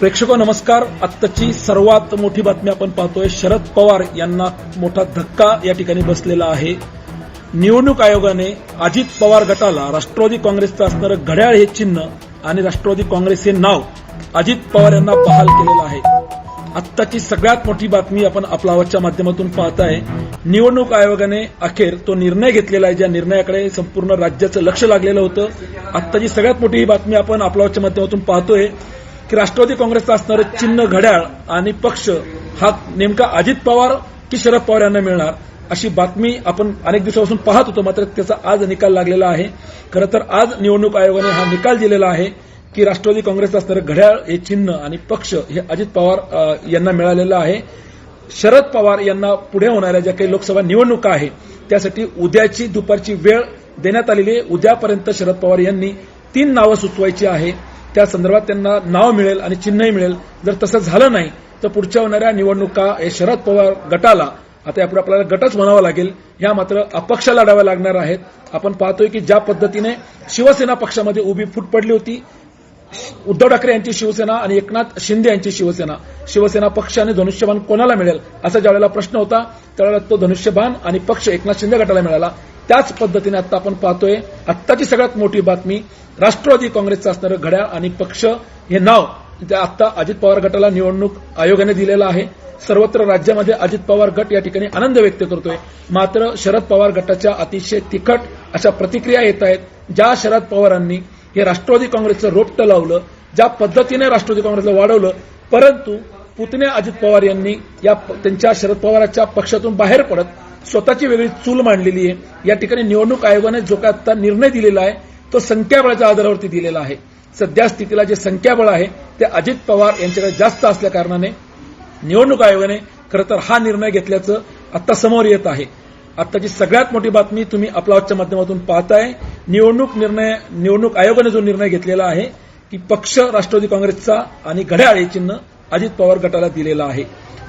प्रेक्षको नमस्कार. आत्ताची सर्वात मोठी बातमी आपण पाहतोय. शरद पवार यांना मोठा धक्का या ठिकाणी बसलेला आहे. निवडणूक आयोगाने अजित पवार गटाला राष्ट्रवादी काँग्रेसचं असणारं घड्याळ हे चिन्ह आणि राष्ट्रवादी काँग्रेस हे नाव अजित पवार यांना बहाल केलेलं आहे. आत्ताची सगळ्यात मोठी बातमी आपण आपला आवाजच्या माध्यमातून पाहताय. निवडणूक आयोगाने अखेर तो निर्णय घेतलेला आहे. ज्या निर्णयाकडे संपूर्ण राज्याचं लक्ष लागलेलं होतं. आत्ताची सगळ्यात मोठी ही बातमी आपण आपला आवाजच्या माध्यमातून पाहतोय. की राष्ट्रवादी काँग्रेसचं असणारं चिन्ह घड्याळ आणि पक्ष हा नेमका अजित पवार की शरद पवार यांना मिळणार अशी बातमी आपण अनेक दिवसापासून पाहत होतो. मात्र त्याचा आज निकाल लागलेला आहे. खरं तर आज निवडणूक आयोगाने हा निकाल दिलेला आहे की राष्ट्रवादी काँग्रेसचं असणारं घड्याळ हे चिन्ह आणि पक्ष हे अजित पवार यांना मिळालेलं आहे. शरद पवार यांना पुढे होणाऱ्या ज्या काही लोकसभा निवडणुका आहे त्यासाठी उद्याची दुपारची वेळ देण्यात आलेली आहे. उद्यापर्यंत शरद पवार यांनी तीन नावं सुचवायची आहे. त्या संदर्भात त्यांना नाव मिळेल आणि चिन्हही मिळेल. जर तसं झालं नाही तर पुढच्या होणाऱ्या निवडणुका हे शरद पवार गटाला आता यापुढे आपल्याला गटच म्हणावा लागेल ह्या मात्र अपक्ष लढाव्या लागणार आहेत. आपण पाहतोय की ज्या पद्धतीने शिवसेना पक्षामध्ये उभी फूट पडली होती उद्धव ठाकरे यांची शिवसेना आणि एकनाथ शिंदे यांची शिवसेना. शिवसेना पक्ष आणि धनुष्यबाण कोणाला मिळेल? असा ज्यावेळेला प्रश्न होता त्यावेळेला तो धनुष्यबाण आणि पक्ष एकनाथ शिंदे गटाला मिळाला. त्याच पद्धतीने आता आपण पाहतोय आत्ताची सगळ्यात मोठी बातमी राष्ट्रवादी काँग्रेसचं असणारं घड्याळ आणि पक्ष हे नाव ते आता अजित पवार गटाला निवडणूक आयोगाने दिलेलं आहे. सर्वत्र राज्यामध्ये अजित पवार गट या ठिकाणी आनंद व्यक्त करतोय. मात्र शरद पवार गटाच्या अतिशय तिखट अशा प्रतिक्रिया येत आहेत ज्या शरद पवारांनी हे राष्ट्रवादी काँग्रेसचं रोपटं लावलं ज्या पद्धतीने राष्ट्रवादी काँग्रेसला वाढवलं परंतु पुतणे अजित पवार यांनी या त्यांच्या शरद पवारांच्या पक्षातून बाहेर पडत स्वतःची वेगळी चूल मांडलेली आहे. या ठिकाणी निवडणूक आयोगाने जो काय आता निर्णय दिलेला आहे तो संख्याबळाच्या आधारावरती दिलेला आहे. सध्या स्थितीला जे संख्याबळ आहे ते अजित पवार यांच्याकडे जास्त असल्या कारणाने निवडणूक आयोगाने खरं तर हा निर्णय घेतल्याचं आता समोर येत आहे. आताची सगळ्यात मोठी बातमी तुम्ही आपला माध्यमातून पाहताय. निवडणूक निर्णय निवडणूक आयोगाने जो निर्णय घेतलेला आहे की पक्ष राष्ट्रवादी काँग्रेसचा आणि घड्याळ हे चिन्ह अजित पवार गटाला दिलेला आहे.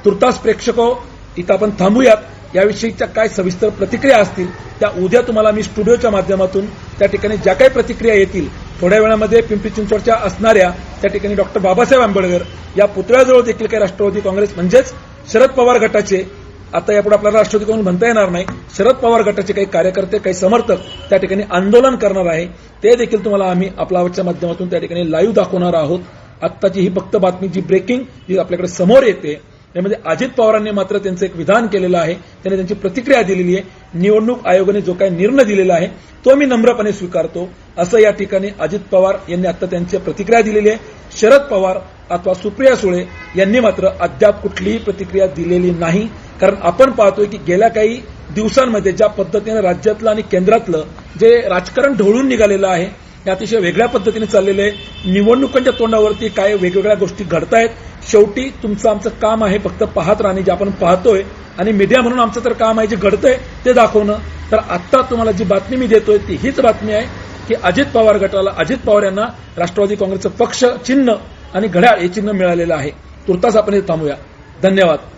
तुर्तास प्रेक्षको इथं आपण थांबूयात. याविषयीच्या काय सविस्तर प्रतिक्रिया असतील त्या उद्या तुम्हाला मी स्टुडिओच्या माध्यमातून त्या ठिकाणी ज्या काही प्रतिक्रिया येतील थोड्या वेळामध्ये पिंपरी चिंचवडच्या असणाऱ्या त्या ठिकाणी डॉक्टर बाबासाहेब आंबेडकर या पुतळ्याजवळ देखील काही राष्ट्रवादी काँग्रेस म्हणजेच शरद पवार गटाचे आता यापुढे आपल्याला राष्ट्रवादी कोण म्हणता येणार नाही. शरद पवार गटाचे काही कार्यकर्ते काही समर्थक त्या ठिकाणी आंदोलन करणार आहे. ते देखील तुम्हाला आम्ही आपल्या माध्यमातून त्या ठिकाणी लाईव्ह दाखवणार आहोत. आत्ताची ही फक्त बातमी जी ब्रेकिंग जी आपल्याकडे समोर येते त्यामध्ये अजित पवारांनी मात्र त्यांचं एक विधान केलेलं आहे. त्यांनी त्यांची प्रतिक्रिया दिलेली आहे. निवडणूक आयोगाने जो काही निर्णय दिलेला आहे तो मी नम्रपणे स्वीकारतो. असं या ठिकाणी अजित पवार यांनी आता त्यांची प्रतिक्रिया दिलेली आहे. शरद पवार अथवा सुप्रिया सुळे यांनी मात्र अद्याप कुठलीही प्रतिक्रिया दिलेली नाही. कारण आपण पाहतोय की गेल्या काही दिवसांमध्ये ज्या पद्धतीने राज्यातलं आणि केंद्रातलं जे राजकारण ढवळून निघालेलं आहे हे अतिशय वेगळ्या पद्धतीने चाललेलं आहे. निवडणुकांच्या तोंडावरती काय वेगवेगळ्या गोष्टी घडतायत शेवटी तुमचं आमचं काम आहे फक्त पाहत राहणे जे आपण पाहतोय आणि मीडिया म्हणून आमचं तर काम आहे जे घडतंय ते दाखवणं. तर आत्ता तुम्हाला जी बातमी मी देतोय ती हीच बातमी आहे की अजित पवार गटाला अजित पवार यांना राष्ट्रवादी काँग्रेसचं पक्ष चिन्ह आणि घड्याळ हे चिन्ह मिळालेलं आहे. तुर्तास आपण हे थांबूया. धन्यवाद.